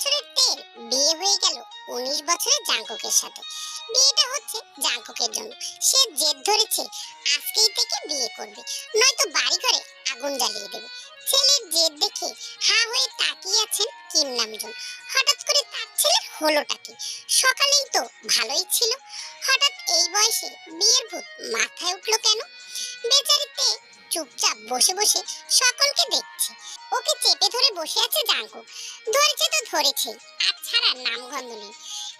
বছরের তেল। বিয়ে হয়ে গেল উনিশ বছরের জাঙ্কুকের সাথে। বিয়েটা হচ্ছে জাঙ্কুকের জন্য। সে জেদ ধরেছে আজকেই থেকে বিয়ে করবে। নয়তো বাড়ি ঘরে আগুন জ্বালিয়ে দেবে। ছেলের জেদ দেখে হা হয়ে তাকিয়ে আছেন কিম নামজন। হঠাৎ করে তার ছেলের হলোটা কি? সকালেই তো ভালোই ছিল। হঠাৎ এই বয়সে বিয়ের ভূত মাথায় উঠল কেন? বেচারিতে চুপচাপ বসে বসে সকলকে দেখছে। ওকে চেপে ধরে বসে আছে জাঙ্কুক। ধরেছে তো ধরেছে, আর ছাড়ার নামগন্ধ নেই।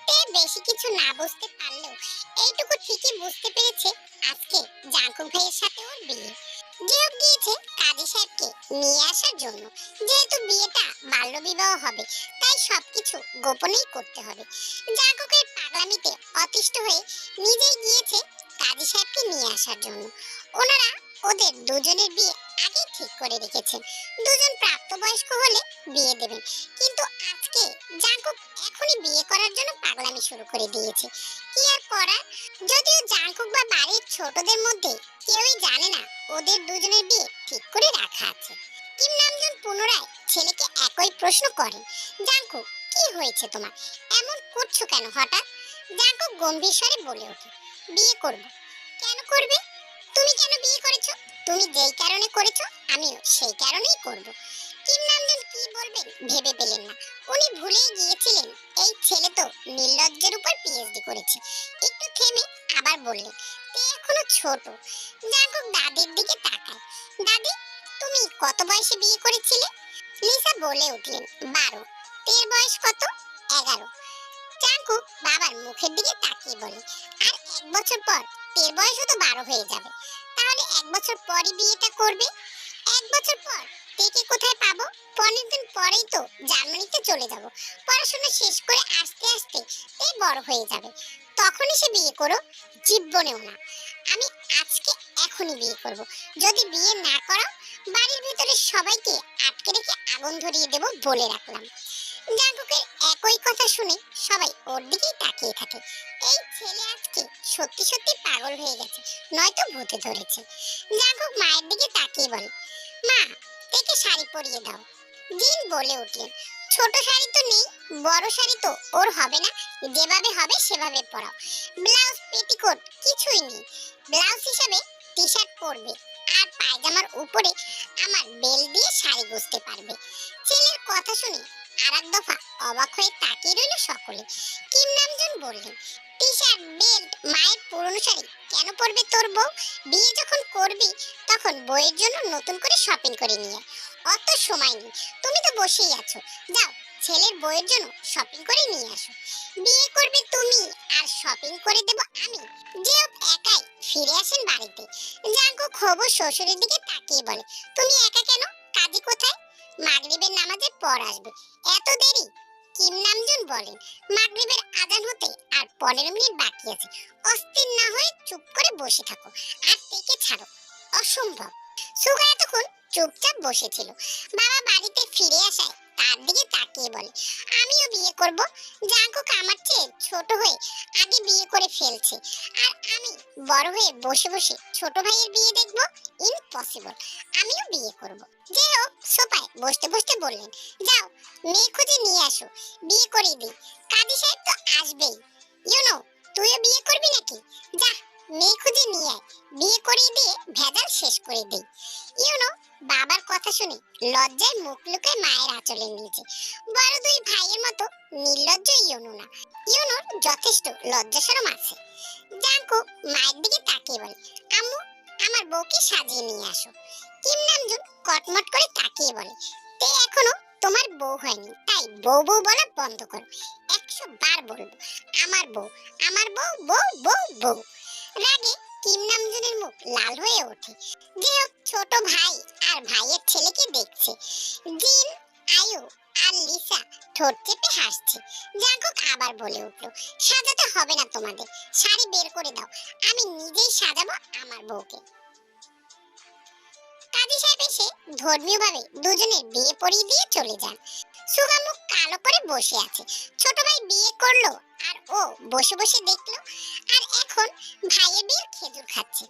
তে বেশি কিছু না বুঝতে পারলেও এইটুকু ঠিকই বুঝতে পেরেছে আজকে জাঙ্কুক ভাইয়ের সাথে ওর বিয়ে। গিয়েছে কাজী সাহেবকে নিয়ে আসার জন্য। যেহেতু বিয়েটা বাল্য বিবাহ হবে, তাই সবকিছু গোপনেই করতে হবে। জাঙ্কুকের পাগলামিতে অতিষ্ঠ হয়ে নিজেই গিয়েছে কাজী সাহেবকে নিয়ে আসার জন্য। ওনারা ওদের দুজনের বিয়ে আগে ঠিক করে রেখেছেন। দুজন প্রাপ্তবয়স্ক হলে বিয়ে দেবেন। কিন্তু আজকে জাঙ্কুক এখনই বিয়ে করার জন্য পাগলামি শুরু করে দিয়েছে। কি আর করার? যদিও জাঙ্কুক বা বাড়ির ছোটদের মধ্যে কেউই জানে না ওদের দুজনের বিয়ে ঠিক করে রাখা আছে। কিম নামজন পুনরায় ছেলেকে একই প্রশ্ন করেন, জাঙ্কুক, কি হয়েছে তোমার? এমন করছ কেন হঠাৎ? জাঙ্কুক গম্ভীর স্বরে বলে ওঠে, বিয়ে করব। কেন করবে? তুমি কেন বিয়ে করেছ? তুমি যেই কারণে করেছ, আমিও সেই কারণেই করব। কিম নামজন কি বলবেন ভেবে পেলেন না। উনি ভুলেই গিয়েছিলেন। এই ছেলে তো নির্লজ্জের উপর পিএইচডি করেছে। একটু থেমে আবার বললেন, তে এখনও ছোট। জাঙ্কুক দাদির দিকে তাকায় দাদি, তুমি কত বয়সে বিয়ে করেছিলে? লিসা বলে উঠলেন, বারো। তের বয়স কত? এগারো। বাবার মুখের দিকে তাকিয়ে বলে, আর এক বছর পর তের বয়সও তো বারো হয়ে যাবে। তাহলে এক বছর পরই বিয়েটা করবে? এক বছর পর তেকে কোথায় পাবো? পনেরো দিন পরেই তো জার্মানিতে চলে যাব। পড়াশোনা শেষ করে আস্তে আস্তে তে বড় হয়ে যাবে। তখনই সে বিয়ে করো, জীবনেও না। আমি আজকে এখনই বিয়ে করব। যদি বিয়ে না করো বাড়ির ভিতরে সবাইকে আটকে রেখে আগুন ধরিয়ে দেব বলে রাখলাম। জাঙ্কুকের একই কথা শুনে সবাই ওর দিকেই তাকিয়ে থাকে। এই ছেলে আজকে সত্যি সত্যি পাগল হয়ে গেছে? নয়তো ভূতে ধরেছে। জাঙ্কুক মায়ের দিকে তাকিয়ে বলে, মা থেকে শাড়ি পরিয়ে দাও। দিন বলে উঠলেন, ছোট শাড়ি তো নেই, বড় শাড়ি তো ওর হবে না। যেভাবে হবে সেভাবে পরাও। ব্লাউজ, পেটিকোট কিছুই নেই। ব্লাউজ হিসাবে টি শার্ট পরবে আর পায়জামার উপরে আমার বেল দিয়ে শাড়ি গুজতে পারবে। ছেলের কথা শুনে আর এক দফা অবাক হয়ে তাকিয়ে রইল সকলে। কিম নামজন বললেন টি শার্ট বেল্ট, মায়ের কেন পরবে তোর বউ? বিয়ে যখন করবি, তখন বইয়ের জন্য নতুন করে শপিং করে নিয়ে অত সময় নেই, তুমি তো বসেই আছো। যাও, ছেলের বইয়ের জন্য শপিং করে নিয়ে আসো। বিয়ে করবে তুমি, আর শপিং করে দেব আমি। যে একাই ফিরে আসেন বাড়িতে। জাঙ্কু খবর শ্বশুরের দিকে তাকিয়ে বলে, তুমি একা কেন? কাজী কোথায়? মাগরিবের নামাজের পর আসবে। এত দেরি? কিম নামজন বলেন। মাগরিবের আজান হতে আর পনেরো মিনিট বাকি আছে। অস্থির না হয়ে চুপ করে বসে থাকো আর থেকে ছাড়ো। অসম্ভব। সুগা এতক্ষণ চুপচাপ বসেছিল। বাবা বাড়িতে ফিরে আসায় তার দিকে তাকিয়ে বলে, আমিও বিয়ে করব। জাঙ্কুক আমার চেয়ে ছোট হয়ে আগে বিয়ে করে ফেলছে। আর আমি বড় হয়ে বসে বসে ছোট ভাইয়ের বিয়ে দেখব ইম্পসিবল আমিও বিয়ে করব। যে হোক সোফায় বসতে বসতে বললেন, যাও, মেয়ে খুঁজে নিয়ে আসো। বিয়ে করে দিই। কাজী সাহেব তো আসবেই। ইউ নো তুইও বিয়ে করবি নাকি? যা, মেয়ে খুঁজে নিয়ে আয়। বিয়ে করে দিয়ে ভেজাল শেষ করে দেই। ইউ নো বাবার কথা শুনে লজ্জায় মুখ লুকায় মায়ের আঁচলে নিয়েছে। বড় দুই ভাইয়ের মতো নির্লজ্জ ইউনো না ইউনোর যথেষ্ট লজ্জা সরম আছে। জাঙ্কু মায়ের দিকে তাকিয়ে বলে, আম্মু আমার বউকে সাজিয়ে নিয়ে আসো। কিম নামজুন কটমট করে তাকিয়ে বলে, তে এখনও তোমার বউ হয়নি। তাই বউ বউ বলা বন্ধ করো। একশো বার বলব, আমার বউ আমার বউ বউ বউ বউ। রাগে কিম নামজুনের মুখ লাল হয়ে ওঠে। যে ছোট ভাই আর ভাইয়ের ছেলেকে দেখছে। জিন আয়ু আর লিসা ঠোঁট চেপে হাসছে। জাঙ্কুক আবার বলে উঠল, সাজাতে হবে না তোমাদের, শাড়ি বের করে দাও, আমি নিজেই সাজাবো আমার বউকে। কাজী সাহেব এসে ধর্মীয়ভাবে বিয়ে দিয়ে চলে যান। সুগা মুখ কালো করে বসে আছে। ছোট ভাই বিয়ে করল আর ও বসে বসে দেখল আর এখন ভাইয়ের বিয়ের খেজুর খাচ্ছে।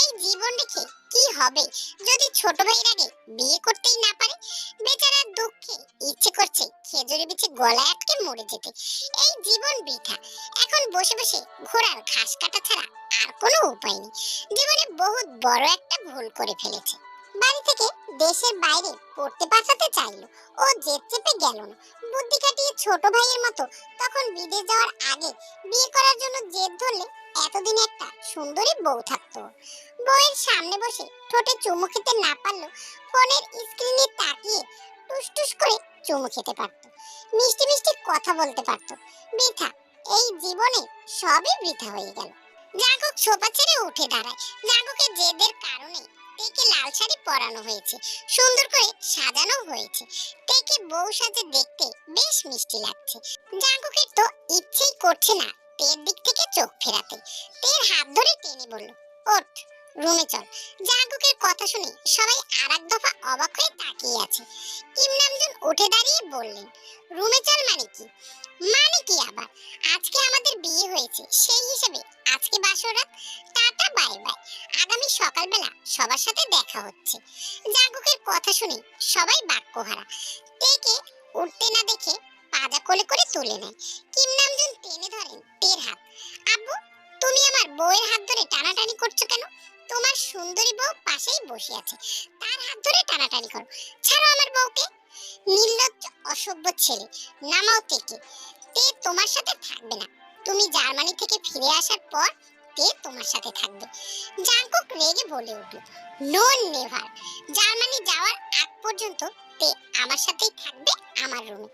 এই জীবন রেখে কি হবে? যদি ছোট ভাইয়ের আগে বিয়ে করতেই না পারে, বেচারার দুঃখে ইচ্ছে করছে খেজুরের বিচে গলায় আটকে মরে যেতে। এই জীবন বৃথা। এখন বসে বসে ঘোড়ার ঘাস কাটা ছাড়া আর কোনো উপায় নেই। জীবনে বহুত বড় একটা ভুল করে ফেলেছে। বাড়ি থেকে দেশের বাইরে পড়তে পাঠাতে চাইলো। ও জেদ চেপে গেল না। বুদ্ধি কাটিয়ে ছোট ভাইয়ের মতো তখন বিদেশ যাওয়ার আগে বিয়ে করার জন্য জেদ ধরলে এতদিন একটা সুন্দরী বউ থাকতো। বউয়ের সামনে বসে ঠোঁটে চুমু খেতে না পারলেও ফোনের স্ক্রিনে তাকিয়ে টুস টুস করে চুমু খেতে পারতো। মিষ্টি মিষ্টি কথা বলতে পারতো। বৃথা, এই জীবনে সবই বৃথা হয়ে গেল। জাগক সোফা ছেড়ে উঠে দাঁড়ায়। জাগকের জেদের কারণে তেকে লাল শাড়ি পরানো হয়েছে। সুন্দর করে সাজানো হয়েছে। তেকে বউ সাজে দেখতে বেশ মিষ্টি লাগছে। জাগকের তো ইচ্ছেই করছে না তের দিক থেকে চোখ ফেরাতে। তের হাত ধরে টেনে বলল, ওঠ, রুমে চল। জাগকের কথা শুনে সবাই আর এক দফা অবাক হয়ে তাকিয়ে আছে। কিম উঠে দাঁড়িয়ে বললেন, রুমে চল মানে কি? মানে কি আবার? আজকে আমাদের বিয়ে হয়েছে, সেই হিসেবে আজকে বাসরাত টাটা, বাই বাই। আগামী সকালবেলা সবার সাথে দেখা হচ্ছে। জাগকের কথা শুনে সবাই বাক্যহারা তেকে উঠতে না দেখে পাজা কোলে করে তুলে নেয়। কিম নামজন টেনে ধরেন তের হাত। আব্বু, তুমি আমার বউয়ের হাত ধরে টানাটানি করছ কেন? তোমার সুন্দরী বউ পাশেই বসে আছে। তার হাত ধরে টানাটানি করো। ছাড়ো আমার বউকে। নির্লজ্জ, অসভ্য ছেলে। নামাও থেকে তে তোমার সাথে থাকবে না। তুমি জার্মানি থেকে ফিরে আসার পর তে তোমার সাথে থাকবে। জাঙ্কুক রেগে বলে উঠল নো নেভার। জার্মানি যাওয়ার আগ পর্যন্ত তে আমার সাথেই থাকবে আমার রুমে।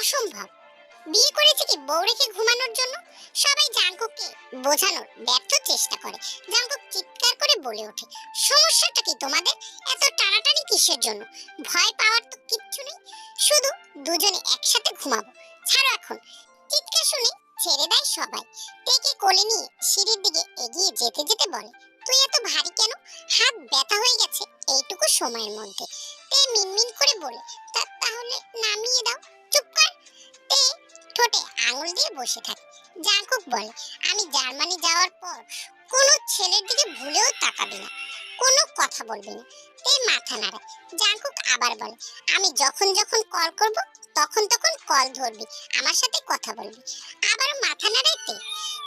অসম্ভব। বিয়ে করেছে কি বউ রেখে ঘুমানোর জন্য? সবাই জাঙ্কুককে বোঝানোর ব্যর্থ চেষ্টা করে। জাঙ্কুক চিৎকার করে বলে ওঠে, সমস্যাটা কি তোমাদের? এত টানাটানি কিসের জন্য? ভয় পাওয়ার তো কিচ্ছু নেই। শুধু দুজনে একসাথে ঘুমাবো। ছাড়ো এখন। চিৎকার শুনে ছেড়ে দেয় সবাই। তেকে কোলে নিয়ে সিঁড়ির দিকে এগিয়ে যেতে যেতে বলে, তুই এত ভারী কেন? হাত ব্যথা হয়ে গেছে। এইটুকু সময়ের মধ্যে। তে মিনমিন করে বলে তাহলে নামিয়ে দাও। ঠোঁটে আঙুল দিয়ে বসে থাকে। জাঙ্কুক বলে, আমি জার্মানি যাওয়ার পর কোনো ছেলের দিকে ভুলেও তাকাবি না, কোনো কথা বলবি না। তে মাথা নাড়ায়। জাঙ্কুক আবার বলে, আমি যখন যখন কল করব, তখন তখন কল ধরবি, আমার সাথে কথা বলবি। আবার মাথা নাড়ায় তে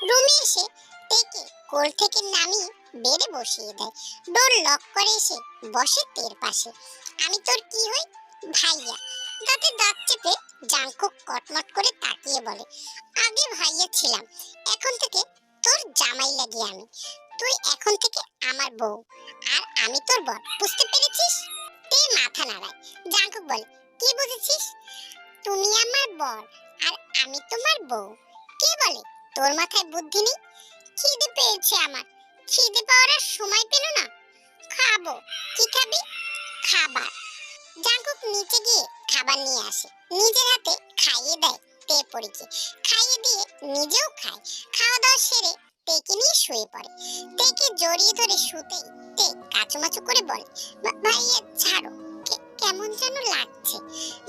রুমে এসে তেকে কোল থেকে নামিয়ে বেড়ে বসিয়ে দেয়। ডোর লক করে এসে বসে তের পাশে। আমি তোর কি হই, ভাইয়া? দাঁতে দাঁত চেপে জাঙ্কুক কটমট করে তাকিয়ে বলে, আগে ভাইয়া ছিলাম, এখন থেকে তোর জামাই লাগি আমি। তুই এখন থেকে আমার বউ, আর আমি তোর বর, বুঝতে পেরেছিস? তে মাথা নাড়ায়। জাঙ্কুক বলে, কি বুঝেছিস? তুমি আমার বর, আর আমি তোমার বউ। কে বলে? তোর মাথায় বুদ্ধি নেই? খিদে পেয়েছে আমার। খিদে পাওয়ার সময় পেল না। খাব। কি খাবি? খাবার। জাঙ্কুক নিচে গিয়ে খাবার নিয়ে আসে। নিজের হাতে খাইয়ে দেয়, তে পরীকে। খাইয়ে দিয়ে নিজেও খায়। খাওয়া দাওয়া সেরে তেকে নিয়ে শুয়ে পড়ে। তেকে জড়িয়ে ধরে শুতেই তে কাচুমাচু করে বলে "ভা- ভাইয়া ছাড়ো। কেমন যেন লাগছে।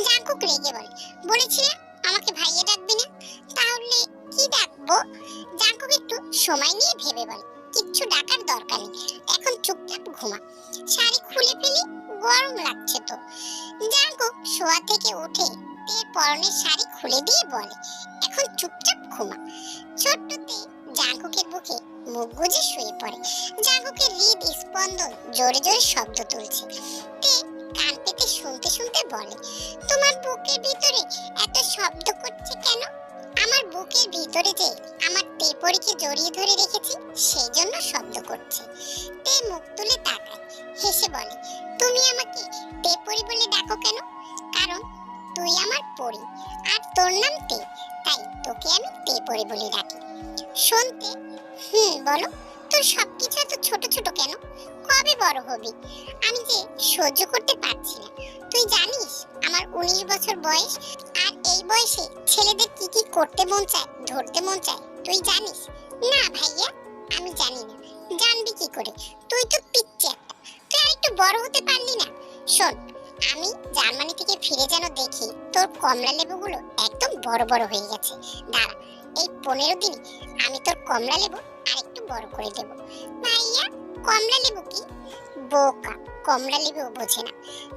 জাঙ্কুক রেগে বলে, বলেছিলাম আমাকে ভাইয়া ডাকবি না? তাহলে কি ডাকবো? জাঙ্কুক একটু সময় নিয়ে ভেবে বলে, কিচ্ছু ডাকার দরকার নেই। এখন চুপচাপ ঘুমা। শাড়ি খুলে ফেলি, গরম লাগছে তো। জাঙ্কুক শোয়া থেকে উঠে তের পরনের শাড়ি খুলে দিয়ে বলে, এখন চুপচাপ ঘুমা। ছোট্ট তে জাঙ্কুকের বুকে মুখ গুজে শুয়ে পড়ে। জাঙ্কুকের হৃদ স্পন্দন জোরে জোরে শব্দ তুলছে। তে কান পেতে শুনতে শুনতে বলে, তোমার বুকের ভিতরে এত শব্দ করছে কেন? আমার বুকের ভিতরে যে আমার তেপরিকে জড়িয়ে ধরে রেখেছি, সেই জন্য শব্দ করছে। তে মুখ তুলে তাকায়। হেসে বলে, তুমি আমাকে তেপরি বলে ডাকো কেন? কারণ তুই আমার পরি, আর তোর নাম তে তাই তোকে আমি তেপরি বলে ডাকি। শুনতে, হুম, বলো, তোর সবকিছু এত ছোট ছোট কেন? কবে বড় হবি? আমি যে সহ্য করতে পারছি না। তুই জানিস আমার উনিশ বছর বয়স, আর এই বয়সে ছেলেদের কি কি করতে মন চায়, ধরতে মন চায়, তুই জানিস? না ভাইয়া, আমি জানি না। জানবি কি করে? বড় হতে পারলি না। শোন আমি জার্মানি থেকে ফিরে যেন দেখি তোর কমলা লেবুগুলো একদম বড় বড় হয়ে গেছে। দাঁড়া এই পনেরো দিন আমি তোর কমলা লেবু আর একটু বড় করে দেব। ভাইয়া কমলা লেবু কি? বোকা কমলা লেবু বোঝে না।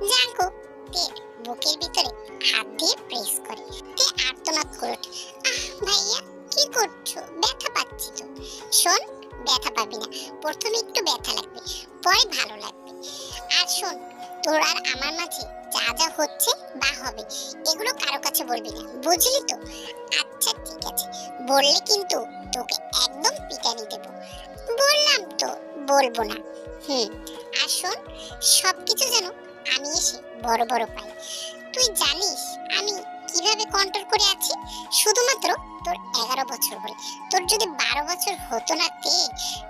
জাঙ্কু তের বুকের ভিতরে হাত দিয়ে প্রেস করে। তে আর্তনাদ করে ওঠে, আহ ভাইয়া কি করছ? ব্যথা পাচ্ছি তো। শোন ব্যথা পাবি না। প্রথমে একটু ব্যথা লাগবে পরে ভালো লাগবে। আর শোন, তোর আর আমার মাঝে যা যা হচ্ছে বা হবে, এগুলো কারও কাছে বলবি না, বুঝলি তো? আচ্ছা ঠিক আছে। বললে কিন্তু তোকে একদম পিটানি দেব। বললাম তো, বলব না। হুম, আর শোন, সবকিছু যেন আমি এসে বড় বড় পাই। তুই জানিস আমি কীভাবে কন্ট্রোল করে আছি? শুধুমাত্র তোর এগারো বছর বলে। তোর যদি বারো বছর হতো না তে,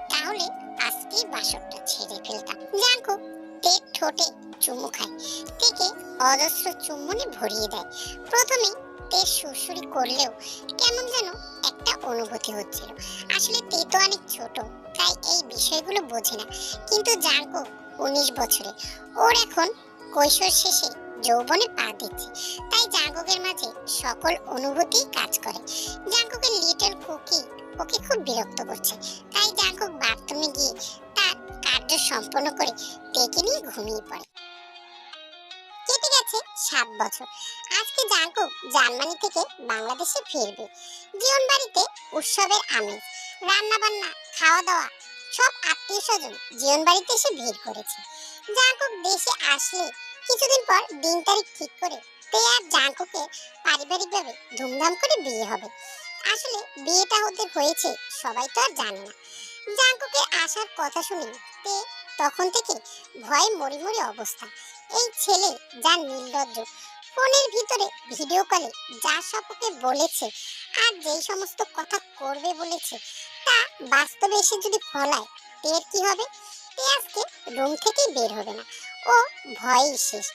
তাহলে আজকেই বাসরটা ছেড়ে ফেলতাম। জানকো তে ঠোঁটে চুমু খায়। তেকে অজস্র চুম্বনে ভরিয়ে দেয়। প্রথমে তে সুরসুরি করলেও কেমন যেন একটা অনুভূতি হচ্ছিল। আসলে তে তো অনেক ছোট, তাই এই বিষয়গুলো বোঝে না। কিন্তু জানকো উনিশ বছরে ওর এখন কৈশোর শেষে যৌবনে পা দিচ্ছে। তাই জাঙ্কুকের মাঝে সকল অনুভূতি কাজ করে। জাঙ্কুকের লিটল কুকি ওকে খুব বিরক্ত করছে। তাই জাঙ্কুক বাথরুমে গিয়ে তার কার্য সম্পন্ন করে তেকে নিয়ে ঘুমিয়ে পড়ে। কেটে গেছে সাত বছর। আজকে জাঙ্কুক জার্মানি থেকে বাংলাদেশে ফিরবে। জীবন বাড়িতে উৎসবের খাওয়া দাওয়া সব আত্মীয় স্বজন জীবন বাড়িতে এসে ভিড় করেছে। জাঙ্কুক দেশে আসলে কিছুদিন পর দিন তারিখ ঠিক করে তে আর জাঙ্কুকে পারিবারিকভাবে ধুমধাম করে বিয়ে হবে। আসলে বিয়েটা ওদের হয়েছে, সবাই তো আর জানে না। জাঙ্কুকে আসার কথা শুনে তে, তখন থেকে ভয়ে মরি মরি অবস্থা। এই ছেলে যা নির্লজ্জ, ফোনের ভিতরে ভিডিও কলে যা সপকে বলেছে আর যেই সমস্ত কথা করবে বলেছে, তা বাস্তবে এসে যদি ফলায়, তের কি হবে? তে আজকে রুম থেকেই বের হবে না। ও ভয়ই শেষ।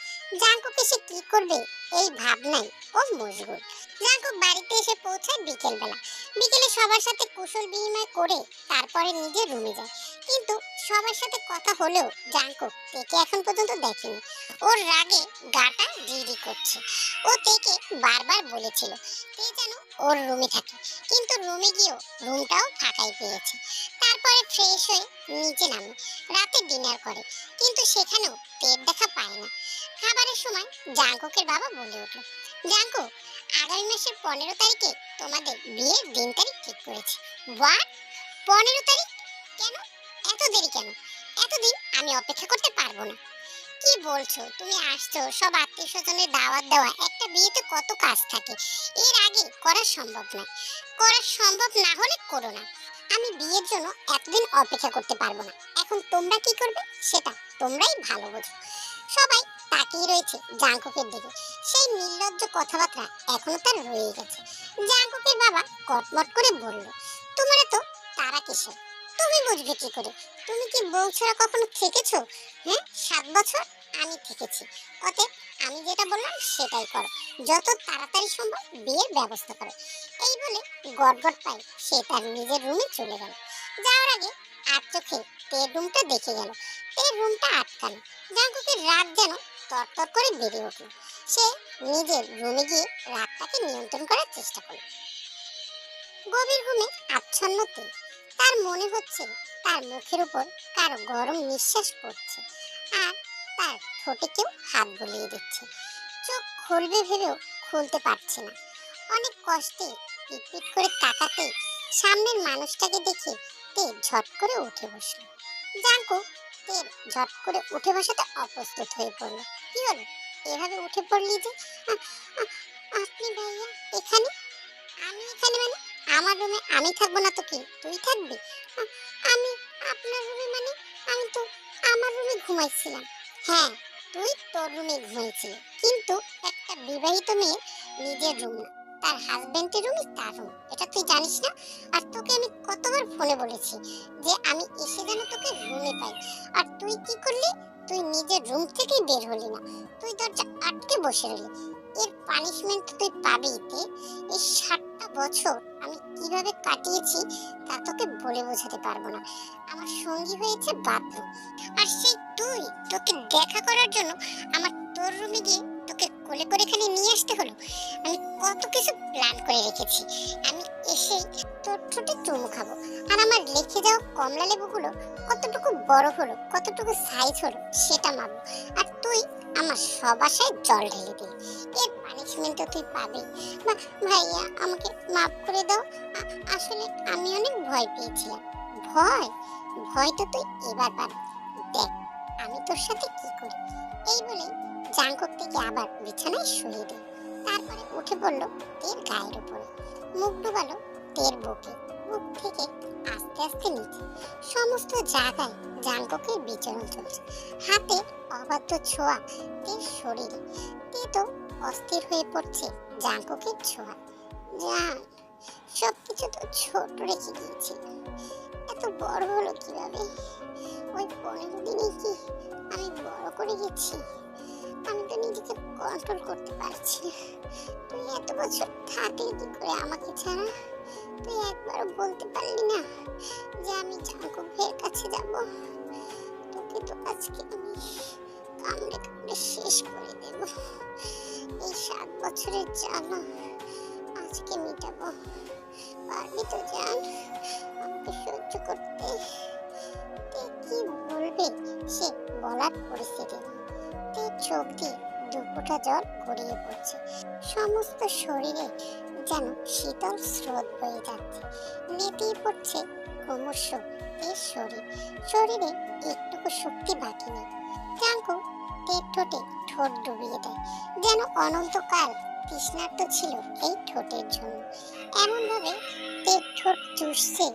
জাঙ্কুক সে কি করবে এই ভাবনাই ও মশগুল। জাঙ্কুক বাড়িতে এসে পৌঁছায় বিকেলবেলা। বিকেলে সবার সাথে কুশল বিনিময় করে তারপরে নিজের রুমে যায়। কিন্তু সবার সাথে কথা হলেও জাঙ্কুক তেকে এখন পর্যন্ত দেখেনি। ওর রাগে গাটা ডিডি করছে। ও তেকে বারবার বলেছিল তে যেন ওর রুমে থাকে। কিন্তু রুমে গিয়েও রুমটাও ফাঁকাই পেয়েছে। তারপরে ফ্রেশ হয়ে নিচে নামে। রাতে ডিনার করে, কিন্তু সেখানেও পেট দেখা পায় না। খাবারের সময় জাঙ্কুকের বাবা বলে উঠল জাঙ্কুক আগামী মাসের পনেরো তারিখে তোমাদের বিয়ের দিন তারিখ ঠিক করেছি। হোয়াট পনেরো তারিখ? কেন? এত দেরি কেন? এতদিন আমি অপেক্ষা করতে পারব না। কি বলছো? তুমি আসছো, সব আত্মীয় স্বজনের দাওয়াত দেওয়া, একটা বিয়েতে কত কাজ থাকে? এর আগে করা সম্ভব নয়। করা সম্ভব না হলে করো না। আমি বিয়ের জন্য এতদিন অপেক্ষা করতে পারব না। এখন তোমরা কি করবে? সেটা তোমরাই ভালো বোঝো। সবাই তাকিয়ে রয়েছে জাঙ্কুকের দিকে। সেই নির্লজ্জ কথাবার্তা এখনও তার রয়ে গেছে। জাঙ্কুকের বাবা কটমট করে বলল, তোমরা তো তারা কিসের? তুমি বুঝবে কি করে? তুমি কি বউ ছাড়া কখনো থেকেছো? হ্যাঁ সাত বছর আমি থেকেছি। অতএব আমি যেটা বললাম সেটাই করো। যত তাড়াতাড়ি সম্ভব বিয়ের ব্যবস্থা করো। এই বলে গটগট পাই সে তার নিজের রুমে চলে গেল। যাওয়ার আগে আর চোখে তের রুমটা দেখে গেল। তের রুমটা আটকানো। জাঙ্কুকের রাত যেন তরতর করে বেড়ে উঠল। সে নিজের রুমে গিয়ে রাতটাকে নিয়ন্ত্রণ করার চেষ্টা করল। গভীর ঘুমে আচ্ছন্ন তেল তার মনে হচ্ছে তার মুখের উপর কারও গরম নিঃশ্বাস পড়ছে আর তার ঠোঁটে কেউ হাত বুলিয়ে দিচ্ছে। চোখ খুলবে ভেবেও খুলতে পারছে না। অনেক কষ্টে পিটপিট করে তাকাতে সামনের মানুষটাকে দেখে তে ঝট করে উঠে বসল। জাঙ্কু তে ঝট করে উঠে বসাতে অপ্রস্তুত হয়ে পড়ল। কি হলো? এভাবে উঠে পড়লি যে? আপনি ভাইয়া, এখানে? আমি এখানে মানে? আমার রুমে আমি থাকব না তো কি? তুই থাকবি? আমি আপনার রুমে মানে? আমি তো আমার রুমে ঘুমাইছিলাম। হ্যাঁ তুই তোর রুমে ঘুমাইছিলি কিন্তু একটা বিবাহিত মেয়ে নিজের রুম না। তার হাজবেন্ডের রুমই তার রুম। এটা তুই জানিস না? আর তোকে আমি কতবার ফোনে বলেছি যে আমি এসে যেন তোকে তুই নিজের রুম থেকেই বের হলি না। তুই দরজা আটকে বসে রইলি। এর পানিশমেন্ট তুই পাবি তে। এই সাতটা বছর আমি কীভাবে কাটিয়েছি তা তোকে বলে বোঝাতে পারব না। আমার সঙ্গী হয়েছে বাথরুম আর সেই তুই তোকে দেখা করার জন্য আমার তোর রুমে গিয়ে তোকে কোলে করে এখানে নিয়ে আসতে হলো। আমি কত কিছু প্ল্যান করে রেখেছি। আমি এসেই তোর ঠোঁটে চুমু খাব। আর আমার লিখে যাওয়া কমলা লেবুগুলো কতটুকু বড় হলো, কতটুকু সাইজ হলো, সেটা মাপবো। আর তুই আমার সব আশায় জল ঢেলে দিলি এর পানিশমেন্ট তো তুই পাবি। বা ভাইয়া, আমাকে মাফ করে দাও। আসলে আমি অনেক ভয় পেয়েছিলাম। ভয়? ভয় তো তুই এবার পাবি। দেখ, আমি তোর সাথে কি করি? এই বলে জাঙ্কক থেকে আবার বিছানায় শুয়ে দিই তারপরে উঠে পড়ল তের গায়ের উপরে। মুখ ডুবালো তের বুকে বুক থেকে আস্তে আস্তে নিচে। সমস্ত জায়গায় জাঙ্ককের বিচরণ চলছে। হাতে অবাধ্য ছোঁয়া তের শরীরে। তে তো অস্থির হয়ে পড়ছে জাঙ্ককের ছোঁয়া। জান সবকিছু তো ছোট রেখে দিয়েছি। এত বড় হলো কীভাবে? ওই পনেরো দিনে কি আমি বড় করে গেছি? আমি তো নিজেকে কন্ট্রোল করতে পারছি তুই এত বছর থাকলে কি করে আমাকে ছাড়া? তুই একবারও বলতে পারলি না যে আমি জাঙ্কু ভাইয়ের কাছে যাব। তোকে তো আজকে আমি কামড়ে কামড়ে শেষ করে দেব। এই সাত বছরের জ্বালা আজকে মেটাবো। পারবি তো জান আমাকে সহ্য করতে। কি বলবে? সে বলার পরিস্থিতি। তে চোখ দুপুটা জল গড়িয়ে পড়ছে। সমস্ত শরীরে যেন শীতল স্রোত বয়ে যাচ্ছে। নেতিয়ে পড়ছে ক্রমশ এর শরীর। শরীরে একটুকু শক্তি বাকি নেই। জাঙ্কু তের ঠোঁটে ঠোঁট ডুবিয়ে দেয়। যেন অনন্তকাল তৃষ্ণার্ত ছিল এই ঠোঁটের জন্য। এমনভাবে তের ঠোঁট চুষছে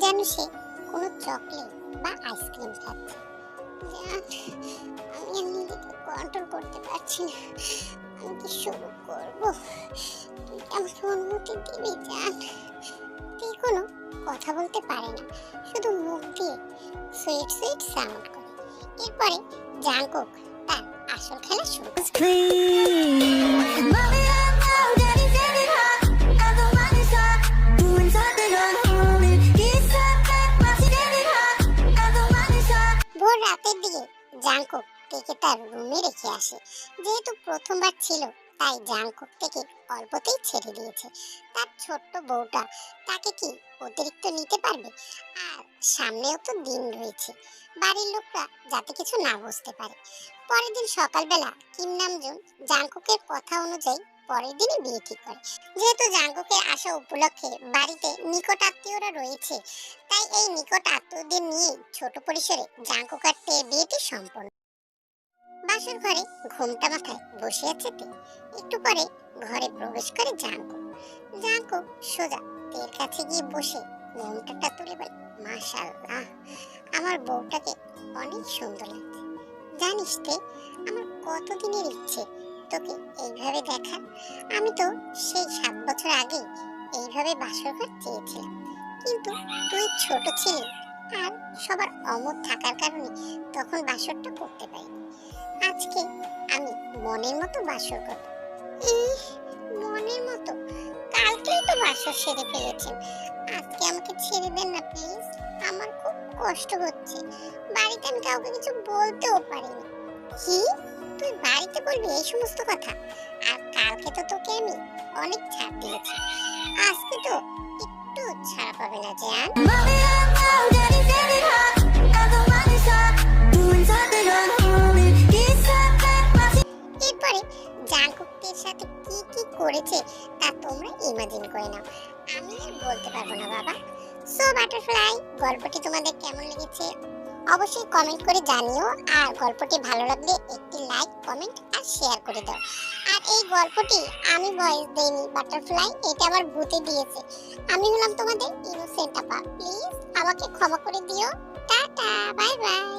যেন সে কোনো চকলেট বা আইসক্রিম খাচ্ছে। আমি আর নিজেকে কন্ট্রোল করতে পারছি না। আমি কি শুরু করব? তুই আমাকে অনুমতি দিবি, জান? তুই কোনো কথা বলতে পারে না। শুধু মুখ দিয়ে সুইট সুইট সাউন্ড করে। এরপরে জাঙ্কক তার আসল খেলা শুরু। জাংকুক থেকে তার রুমে রেখে আসে। যেহেতু প্রথমবার ছিল তাই জাংকুক থেকে অল্পতেই ছেড়ে দিয়েছে? তার ছোট্ট বউটা তাকে কি অতিরিক্ত নিতে পারবে? আর সামনেও তো দিন রয়েছে। বাড়ির লোকরা যাতে কিছু না বুঝতে পারে। পরের দিন সকালবেলা কিম নামজুন জাংকুকের কথা অনুযায়ী পরের দিনই বিয়ে ঠিক করে। যেহেতু জাংকুকের আসা উপলক্ষে বাড়িতে নিকট আত্মীয়রা রয়েছে, তাই এই নিকট আত্মীয়দের নিয়ে ছোট পরিসরে জাঙ্কুকারতে বিয়েটি সম্পন্ন বাসর ঘরে ঘুমটা মাথায় বসে আছে তে। একটু পরে ঘরে প্রবেশ করে জাঙ্কু। জাঙ্কু সোজা তের কাছে গিয়ে বসে ঘুমটাটা তুলে বলে, মাশাআল্লাহ, আমার বউটাকে অনেক সুন্দর লাগছে। জানিস তে, আমার কতদিনের ইচ্ছে তোকে এইভাবে দেখা আমি তো সেই সাত বছর আগে এইভাবে বাসর ঘর চেয়েছিলাম। কিন্তু তুই ছোট ছিলি আর সবার অমত থাকার কারণে তখন বাসরটা করতে পারিনি। আজকে আমি মনের মতো বাসর করব। ইস, মনের মতো? কালকেই তো বাসর সেরে ফেলেছেন। আজকে আমাকে ছেড়ে দেন না প্লিজ। আমার খুব কষ্ট হচ্ছে। বাড়িতে আমি কাউকে কিছু বলতেও পারিনি। কি? তুই বাড়িতে বলবি এই সমস্ত কথা? আর কালকে তো তোকে আমি অনেক ছাড় দিয়েছি। আজকে তো একটু ছাড়া পাবে না জান। করেছে, তা তোমরা ইমাজিন করে নাও। আমি আর বলতে পারব না, বাবা। সো বাটারফ্লাই গল্পটি তোমাদের কেমন লেগেছে? অবশ্যই কমেন্ট করে জানিও, আর গল্পটি ভালো লাগলে একটি লাইক কমেন্ট আর শেয়ার করে দাও। আর এই গল্পটি আমি ভয়েস দেইনি বাটারফ্লাই এটা আমার ভূতে দিয়েছে। আমি হলাম তোমাদের ইনোসেন্ট আপা। প্লিজ আমাকে ক্ষমা করে দিও। Tata bye bye